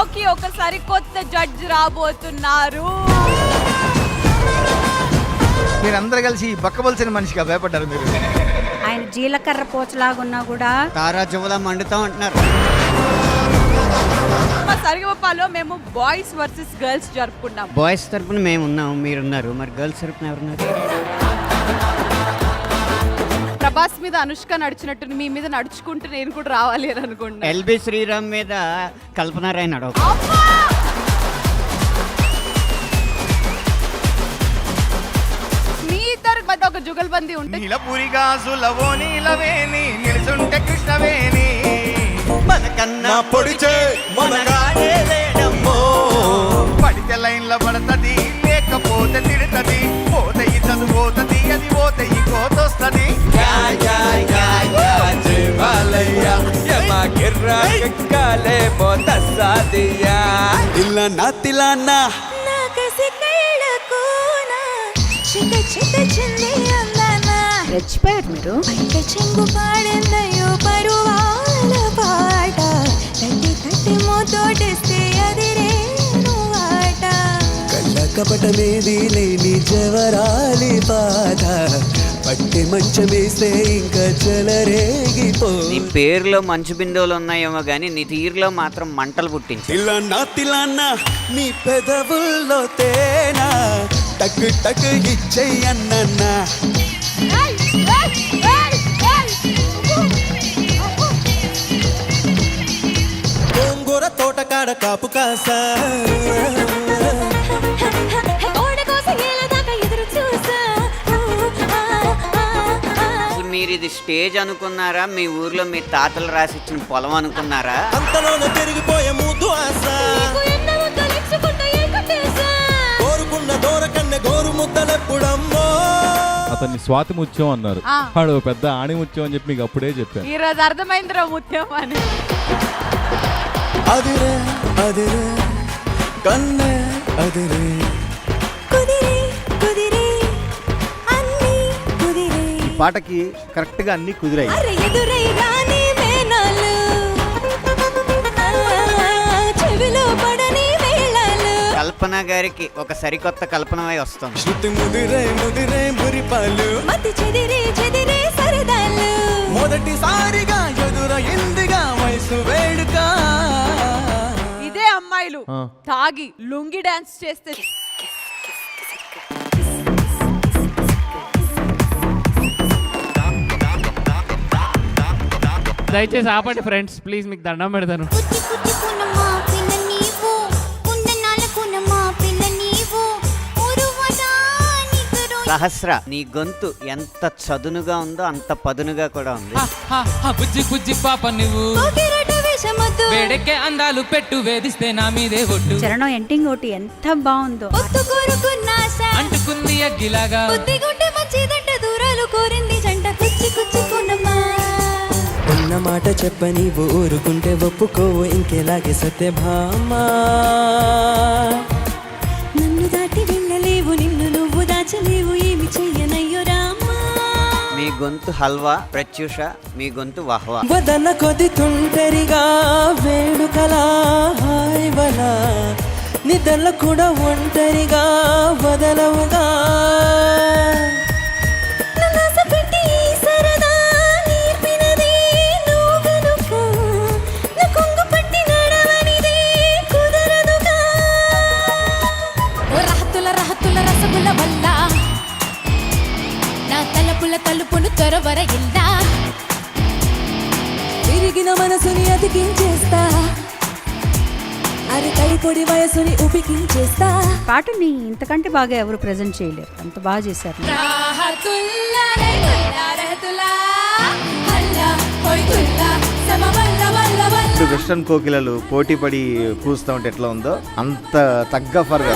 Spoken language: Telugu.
షోకి ఒకసారి కొత్త జడ్జ్ రాబోతున్నారు. మీరందరూ కలిసి ఈ బక్కబలిసిన మనిషిగా భయపడ్డారు మీరు. ఆయన జీలకర్ర పోచలాగున్నా కూడా తారా జువలా మండుతాం అంటున్నారు. మా మేము బాయ్స్ వర్సెస్ గర్ల్స్ జరుపుకున్నాం. బాయ్స్ తరపున మేము ఉన్నాం మీరున్నారు. మరి గర్ల్స్ తరపున ఎవరున్నారు? ప్రభాస్ మీద అనుష్క నడిచినట్టు మీ మీద నడుచుకుంటూ నేను కూడా రావాలి అని అనుకుంటున్నా. ఎల్బి శ్రీరామ్ మీద కల్పనారాయణ అడవ మీ ఇద్దరి మధ్య ఒక జుగల్బందీ ఉంటే నీలపురి గాజులవో నీలవేణి నిలుచుంటే కృష్ణవేణి. మనకన్నా పొడిచే మనగానే నాకసి కళ్ళకోన చిట చిట చింది అందాన రెచ్చిపోయారు మీరు చెంగు పాడిందయ్యో పరువాల పాట తట్టి తట్టి మోతోటిస్తే అది రేణు ఆట కళ్ళ కపటమేది లేని జవరాలి పాట పట్టి మంచమేస్తే ఇంకా చెలరేగిపో. నీ పేరులో మంచు బిందువులు ఉన్నాయేమో కానీ నీ తీరులో మాత్రం మంటలు పుట్టించి. ఇలా నా తిలానా నీ పెదవుల్లో తేనా? టక్ టక్ ఇచ్చేయన్నా గోంగూర తోటకాడ కాపు కోసం? మీరు ఇది స్టేజ్ అనుకున్నారా? మీ ఊర్లో మీ తాతలు రాసిచ్చిన పొలం అనుకున్నారా? అంతలోనే పెరిగిపోయే ముద్దు ఆశ. కోరుకున్న దూరకన్నె గోరు ముద్దలెప్పుడమ్మో. అతన్ని స్వాతి ముత్యం అన్నారు. ఆ. వాడు పెద్ద ఆణి ముత్యం అని చెప్పి మీకు అప్పుడే చెప్పాను. ఈ రోజు అర్థమైందిరా ముత్యం అని. అదిరే అదిరే కన్నె అదిరే. పాటకి కరెక్ట్గా అన్ని కుదిరాయి. కల్పన గారికి ఒక సరికొత్త కల్పనమై వస్తుంది. శృతి ముదిరే ముదిరే మురిపాలు. మతి చెదిరే చెదిరే సరదాలు. మొదటిసారిగా ఎదురయిందిగా వయసు వేడుక. ఇదే అమ్మాయిలు. తాగి లుంగి డాన్స్ చేస్తే దయచేసి ఆపండి ఫ్రెండ్స్ ప్లీజ్ మీకు దండం పెడతాను. సహస్ర నీ గొంతు ఎంత చదునుగా ఉందో అంత పదునుగా కూడా ఉంది. హ, హ, హ, బుజ్జి బుజ్జి పాప నువ్వు. వేడెక్కే అందాలు పెట్టు వేధిస్తే నా మీదే ఒట్టు. చరణం ఎంటింగ్ ఒకటి ఎంత బాగుందో. అంటుకుంది అగ్గిలాగా. దూరాలు కోరింది జంట. కుచ్చి కుచ్చి ఉన్న మాట చెప్పని ఊరుకుంటే ఒప్పుకోవు ఇంకెలాగే సత్యభామా. నన్ను దాటి వెళ్ళలేవు నిన్ను నువ్వు దాచలేవు ఏమి చెయ్యనయ్యో రామా. మీ గొంతు హల్వా ప్రత్యూష మీ గొంతు వహ్వా. వదన కొది తుంటరిగా వేడుకలా హాయివలా నిద్రల కూడా ఒంటరిగా వదలవుగా. తలపుల తలుపును త్వరవర ఇల్లా విరిగిన మనసుని అతికించేస్తా. పొడి వయసుని ఉపికించేస్తా పాటని ఇంతకంటే బాగా ఎవరు ప్రజెంట్ చేయలేరు. అంత బాగా చేశారు. వెస్టర్న్ కోకిలలు పోటీ పడి కూస్తూ ఉంటే ఎట్లా ఉందో అంత తగ్గ ఫర్